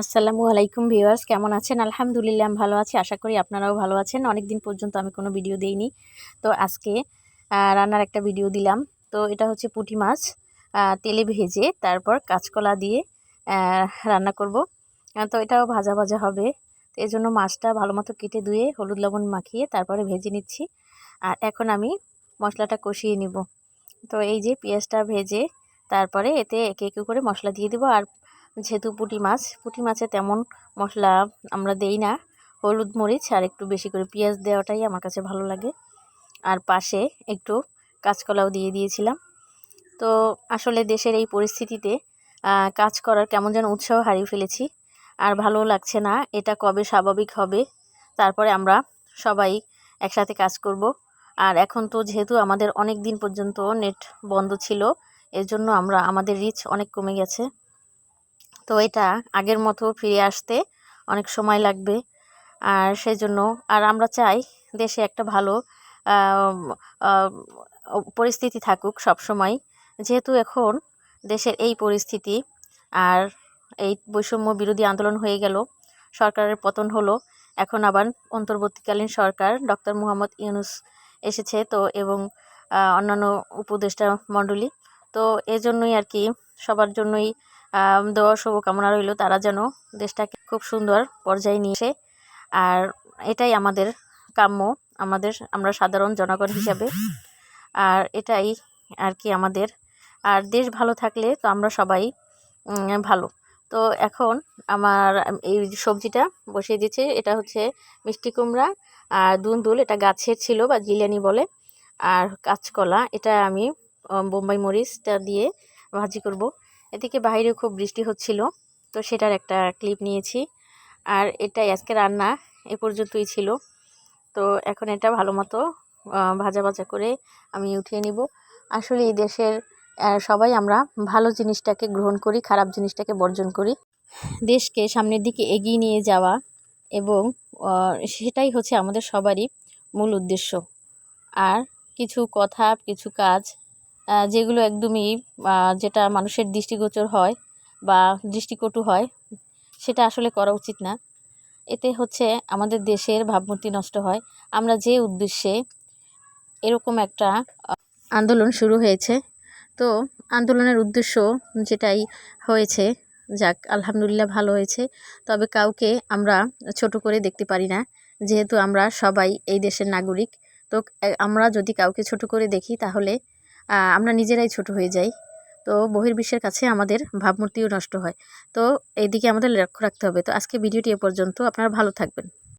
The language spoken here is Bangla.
আসসালামু আলাইকুম ভিউয়ার্স, কেমন আছেন? আলহামদুলিল্লাহ, আমি ভালো আছি। আশা করি আপনারাও ভালো আছেন। অনেক দিন পর্যন্ত আমি কোনো ভিডিও দেইনি। তো আজকে রান্নার একটা ভিডিও দিলাম। তো এটা হচ্ছে পুঁটি মাছ তেলে ভেজে তারপর কাঁচকলা দিয়ে রান্না করব। তো এটাও ভাজা ভাজা হবে। তো এই জন্য মাছটা ভালো মতো কেটে ধুয়ে হলুদ লবণ মাখিয়ে তারপরে ভেজে নিচ্ছি। আর এখন আমি মশলাটা কষিয়ে নিব। তো এই যে পেঁয়াজটা ভেজে তারপরে এতে একে একে করে মশলা দিয়ে দিব। আর যেহেতু পুঁটি মাছ, পুঁটি মাছে তেমন মশলা আমরা দেই না। হলুদ মরিচ আর একটু বেশি করে পেঁয়াজ দেওয়াটাই আমার কাছে ভালো লাগে। আর পাশে একটু কাঁচকলাও দিয়ে দিয়েছিলাম। তো আসলে দেশের এই পরিস্থিতিতে কাজ করার কেমন যেন উৎসাহ হারিয়ে ফেলেছি। আর ভালো লাগছে না এটা কবে স্বাভাবিক হবে। তারপরে আমরা সবাই একসাথে কাজ করব। আর এখন তো যেহেতু আমাদের অনেক দিন পর্যন্ত নেট বন্ধ ছিল, এর জন্য আমরা, আমাদের রিচ অনেক কমে গেছে। তো এটা আগের মতো ফিরে আসতে অনেক সময় লাগবে। আর সেই জন্য আর আমরা চাই দেশে একটা ভালো পরিস্থিতি থাকুক সব সময় যেহেতু এখন দেশের এই পরিস্থিতি, আর এই বৈষম্য বিরোধী আন্দোলন হয়ে গেল, সরকারের পতন হলো, এখন আবার অন্তর্বর্তীকালীন সরকার ডক্টর মুহাম্মদ ইউনুস এসেছে, তো এবং অন্যান্য উপদেষ্টা মণ্ডলী। তো এজন্যই আর কি সবার জন্যই দেওয়া শুভকামনা রইল তারা যেন দেশটাকে খুব সুন্দর পর্যায়ে নিয়ে আর এটাই আমাদের কাম্য, আমাদের, আমরা সাধারণ জনগণ হিসাবে। আর এটাই আর কি আমাদের। আর দেশ ভালো থাকলে তো আমরা সবাই ভালো। তো এখন আমার, এই সবজিটা বসিয়ে দিচ্ছে, এটা হচ্ছে মিষ্টি কুমড়া আর দুন্দুল, এটা গাছের ছিল বা জিলানি বলে। আর কাঁচকলা, এটা আমি, বোম্বাই মরিচটা দিয়ে ভাজি করব। এদিকে বাইরে খুব বৃষ্টি হচ্ছিল, তো সেটার একটা ক্লিপ নিয়েছি। আর এটাই আজকে রান্না, এ পর্যন্তই ছিল। তো এখন এটা ভালো মতো ভাজা ভাজা করে আমি উঠিয়ে নিব। আসলে এই দেশের সবাই আমরা ভালো জিনিসটাকে গ্রহণ করি, খারাপ জিনিসটাকে বর্জন করি। দেশকে সামনের দিকে এগিয়ে নিয়ে যাওয়া এবং সেটাই হচ্ছে আমাদের সবারই মূল উদ্দেশ্য। আর কিছু কথা, কিছু কাজ যেগুলো একদমই যেটা মানুষের দৃষ্টিগোচর হয় বা দৃষ্টিকটু হয়, সেটা আসলে করা উচিত না। এতে হচ্ছে আমাদের দেশের ভাবমূর্তি নষ্ট হয়। আমরা যে উদ্দেশ্যে এরকম একটা আন্দোলন শুরু হয়েছে, তো আন্দোলনের উদ্দেশ্য যেটাই হয়েছে, যাক, আলহামদুলিল্লাহ ভালো হয়েছে। তবে কাউকে আমরা ছোট করে দেখতে পারি না। যেহেতু আমরা সবাই এই দেশের নাগরিক, তো আমরা যদি কাউকে ছোট করে দেখি, তাহলে আমরা নিজেরাই ছোট হয়ে যাই। তো বহির্বিশ্বের কাছে আমাদের ভাবমূর্তিও নষ্ট হয়। তো এইদিকে আমাদের লক্ষ্য রাখতে হবে। তো আজকে ভিডিওটি এ পর্যন্ত। আপনারা ভালো থাকবেন।